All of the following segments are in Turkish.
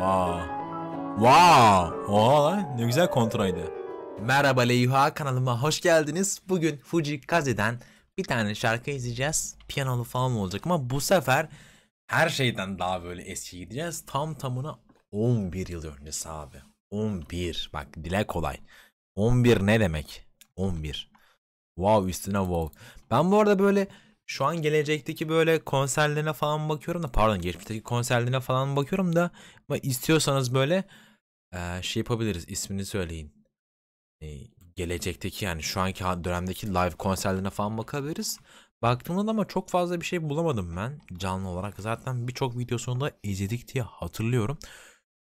Wow. Wow. Oha lan ne güzel kontraydı. Merhaba Leyha kanalıma hoş geldiniz. Bugün Fuji Kaze'den bir tane şarkı izleyeceğiz. Piyanolu falan olacak ama bu sefer her şeyden daha böyle eski gideceğiz. Tam tamına 11 yıl öncesi abi. 11. Bak dile kolay. 11 ne demek? 11. Wow üstüne wow. Ben bu arada böyle şu an gelecekteki böyle konserlerine falan bakıyorum da pardon geçmişteki konserlerine falan bakıyorum da ama istiyorsanız böyle e, şey yapabiliriz ismini söyleyin. E, gelecekteki yani şu anki dönemdeki live konserlerine falan bakabiliriz. Baktığımda da ama çok fazla bir şey bulamadım ben canlı olarak. Zaten birçok videosunu da izledik diye hatırlıyorum.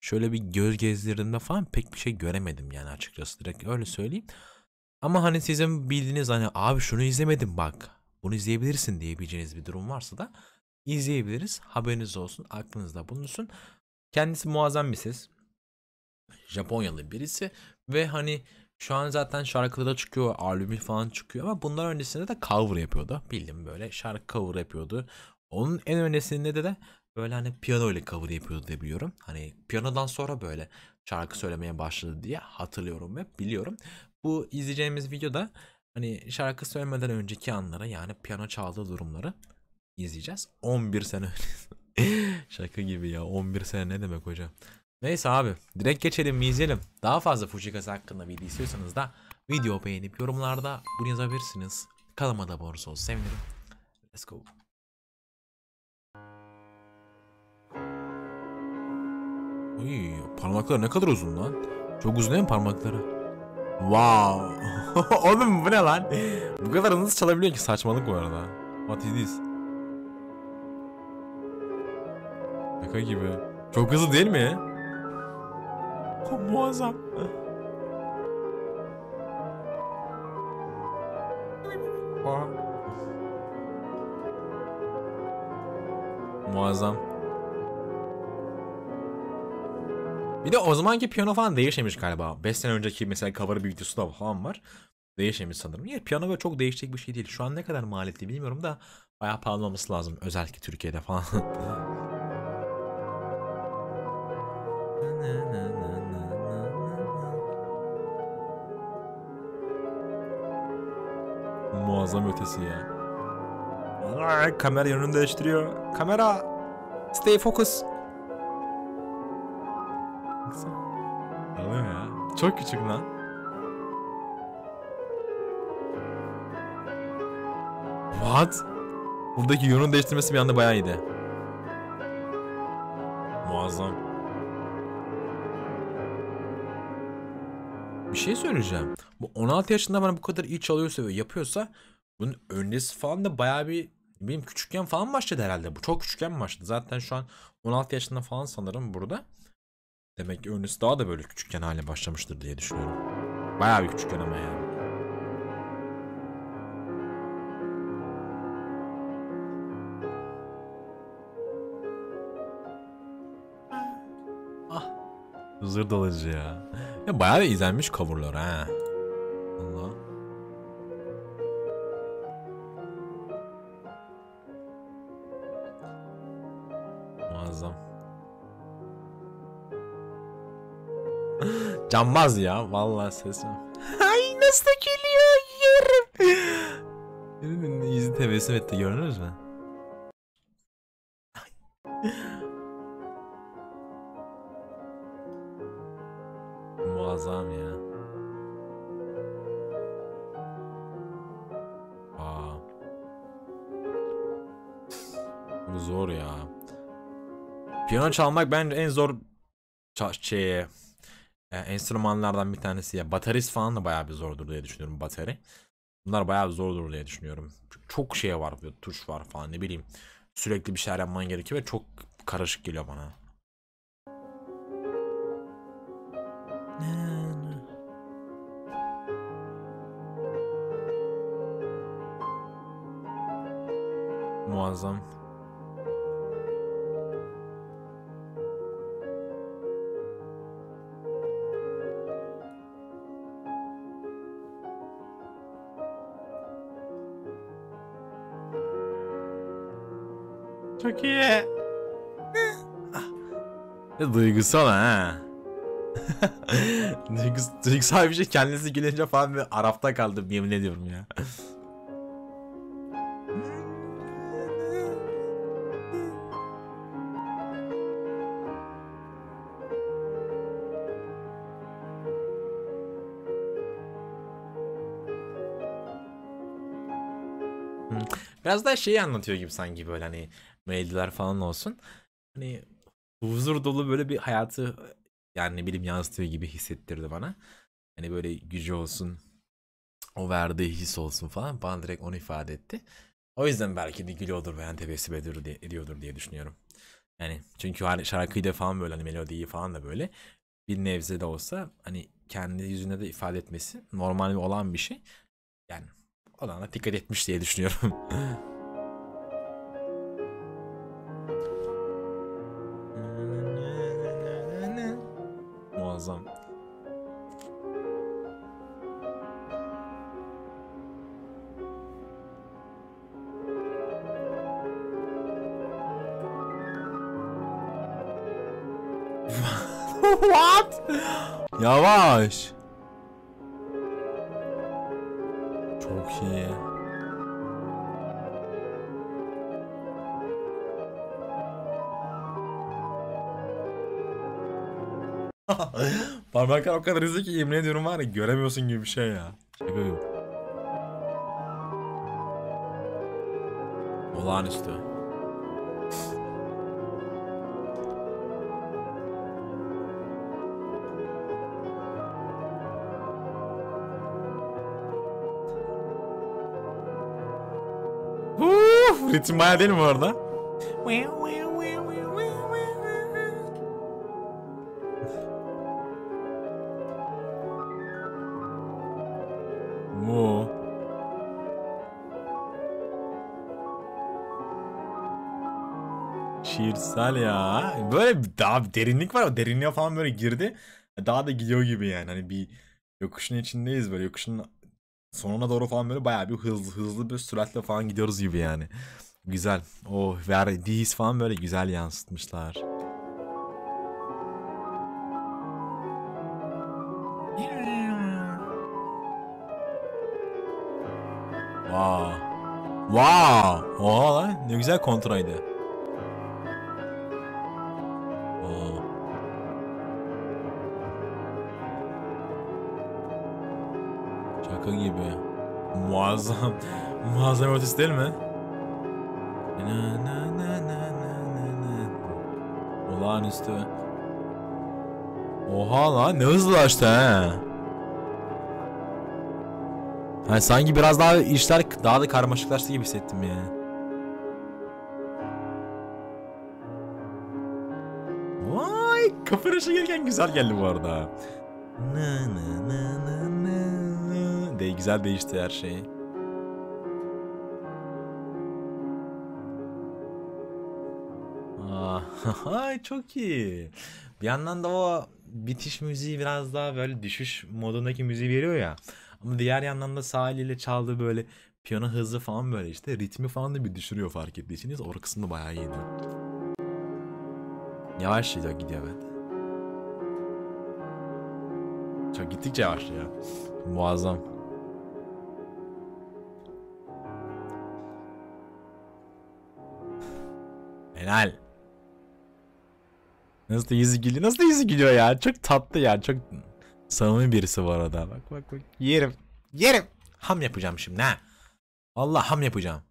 Şöyle bir göz gezdirdiğimde falan pek bir şey göremedim yani açıkçası direkt öyle söyleyeyim. Ama hani sizin bildiğiniz hani abi şunu izlemedim bak bunu izleyebilirsin diyebileceğiniz bir durum varsa da izleyebiliriz. Haberiniz olsun aklınızda bulunsun. Kendisi muazzam bir ses. Japonyalı birisi ve hani şu an zaten şarkıları çıkıyor, albümü falan çıkıyor ama bunlar öncesinde de cover yapıyordu. Bildim böyle şarkı cover yapıyordu. Onun en öncesinde de de böyle hani piyano ile cover yapıyordu diye biliyorum. Hani piyanodan sonra böyle şarkı söylemeye başladı diye hatırlıyorum ve biliyorum. Bu izleyeceğimiz videoda hani şarkı söylemeden önceki anlara yani piyano çaldığı durumları izleyeceğiz. 11 sene Şaka gibi ya 11 sene ne demek hocam. Neyse abi direkt geçelim mi izleyelim. Daha fazla Fujikasa hakkında video istiyorsanız da video beğenip yorumlarda bunu yazabilirsiniz. Kanalıma da abone olursanız sevinirim. Let's go. Uy, parmakları ne kadar uzun lan. Çok uzun değil mi parmakları? Wow. Oğlum bu ne lan? Bu kadar hızlı çalabiliyor ki saçmalık bu arada. What is this? Şaka gibi. Çok hızlı değil mi? Muazzam. Muazzam. Bir de o zamanki piyano falan değişmemiş galiba. 5 sene önceki mesela cover bir videosu da falan var. Değişmemiş sanırım. Ya piyano böyle çok değişecek bir şey değil. Şu an ne kadar maliyetli bilmiyorum da bayağı pahalı olması lazım. Özellikle Türkiye'de falan. Muazzam ötesi ya. Kamera yönünü değiştiriyor. Kamera. Stay focus. Alıyor ya. Çok küçük lan. What? Buradaki yönünü değiştirmesi bir anda bayağı iyiydi. Muazzam. Bir şey söyleyeceğim. Bu 16 yaşında bana bu kadar iyi çalıyorsa ve yapıyorsa bunun öncesi falan da bayağı bir benim küçükken falan başladı herhalde. Bu çok küçükken başladı. Zaten şu an 16 yaşında falan sanırım burada. Demek ki öncesi daha da böyle küçükken hale başlamıştır diye düşünüyorum. Bayağı bir küçükken ama yani. Ah. Dalıcı ya. Ya bayağı da izlenmiş coverlar ha. Allah. Muazzam. Canmaz ya vallahi sesim. Ay nasıl gülüyor yerim. Yüzü tebessüm etti gördünüz mü? Muazzam ya. Aa. Bu zor ya. Piyano çalmak bence en zor şey enstrümanlardan bir tanesi ya. Baterist falan da bayağı bir zordur diye düşünüyorum bateri. Bunlar bayağı zordur diye düşünüyorum. Çok şey var, tuş var falan ne bileyim. Sürekli bir şeyler yapman gerekiyor ve çok karışık geliyor bana. Muazzam. Çok iyi. Duygusal ha. Duygus, duygusal bir şey kendisi gülünce falan bir Arap'ta kaldım yemin ediyorum ya. Biraz daha şeyi anlatıyor gibi sanki böyle hani melodiler falan olsun. Hani huzur dolu böyle bir hayatı yani ne bileyim yansıtıyor gibi hissettirdi bana. Hani böyle gücü olsun, o verdiği his olsun falan bana direkt onu ifade etti. O yüzden belki de gülüyordur veya tebessüm ediyordur diye, düşünüyorum. Yani çünkü hani şarkıyı da falan böyle hani melodiyi falan da böyle bir nevze de olsa hani kendi yüzünde de ifade etmesi normal olan bir şey. Yani olana dikkat etmiş diye düşünüyorum. What? Yavaş. Çok iyi. Parmaklar o kadar hızlı ki yemin ediyorum var ya göremiyorsun gibi bir şey ya. Gibi. Olağanüstü. ritim bayağı değil mi bu arada? Mu. Şiirsel ya. Böyle daha bir derinlik var. O derinliğe falan böyle girdi. Daha da gidiyor gibi yani. Hani bir yokuşun içindeyiz böyle. Yokuşun sonuna doğru falan böyle bayağı bir hızlı hızlı bir süratle falan gidiyoruz gibi yani. Güzel. O verdiği his falan böyle güzel yansıtmışlar. Wow. Wow. Oha lan ne güzel kontraydı. Şaka gibi. Muazzam. Muazzam ötesi değil mi? Na na na na na na na. Olağanüstü. Oha lan ne hızlı açtı he. Hani sanki biraz daha işler daha da karmaşıklaştı gibi hissettim ya. Vay kafa gelirken güzel geldi bu arada. Na na na. De güzel değişti her şey. Ay çok iyi. Bir yandan da o bitiş müziği biraz daha böyle düşüş modundaki müziği veriyor ya. Ama diğer yandan da sağ eliyle çaldığı böyle piyano hızı falan böyle işte ritmi falan da bir düşürüyor fark ettiyseniz. O kısmı bayağı iyiydi. Yavaş gidiyor gidiyor evet. Çok gittikçe yavaşlıyor. Muazzam. Helal. Nasıl da yüzü gülüyor. Nasıl da yüzü gülüyor ya. Çok tatlı ya. Çok samimi birisi bu arada. Bak bak bak. Yerim. Yerim. Ham yapacağım şimdi ha. Allah ham yapacağım.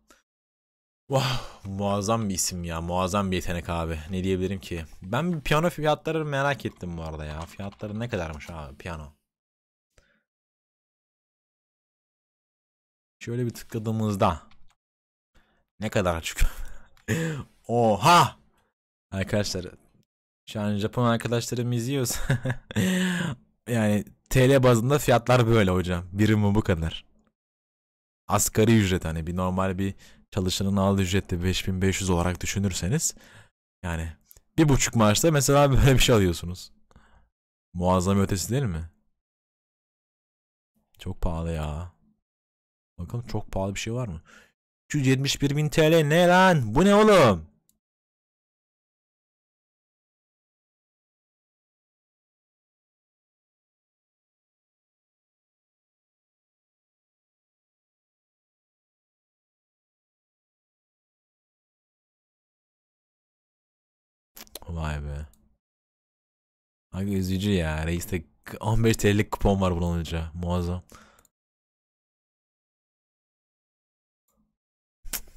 Vah muazzam bir isim ya. Muazzam bir yetenek abi. Ne diyebilirim ki? Ben bir piyano fiyatları merak ettim bu arada ya. Fiyatları ne kadarmış abi piyano? Şöyle bir tıkladığımızda ne kadar çıkıyor? Oha! Arkadaşlar şu an Japon arkadaşlarım izliyorsa yani TL bazında fiyatlar böyle hocam. Birimi bu kadar. Asgari ücret hani bir normal bir çalışanın aldığı ücrette 5500 olarak düşünürseniz yani bir buçuk maaşta mesela böyle bir şey alıyorsunuz. Muazzam ötesi değil mi? Çok pahalı ya. Bakalım çok pahalı bir şey var mı? 371 bin TL ne lan? Bu ne oğlum? Vay be. Abi üzücü ya. Reis'te 15 TL'lik kupon var bulununca. Muazzam.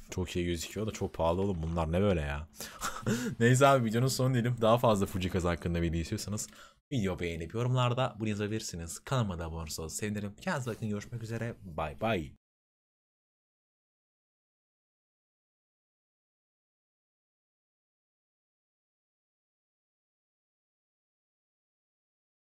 Çok iyi gözüküyor da çok pahalı oğlum bunlar ne böyle ya. Neyse abi videonun sonu diyelim. Daha fazla Fujikaz hakkında video istiyorsanız video beğenip yorumlarda bunu yazabilirsiniz. Kanalıma da abone olursanız sevinirim. Kendinize bakın görüşmek üzere. Bay bay.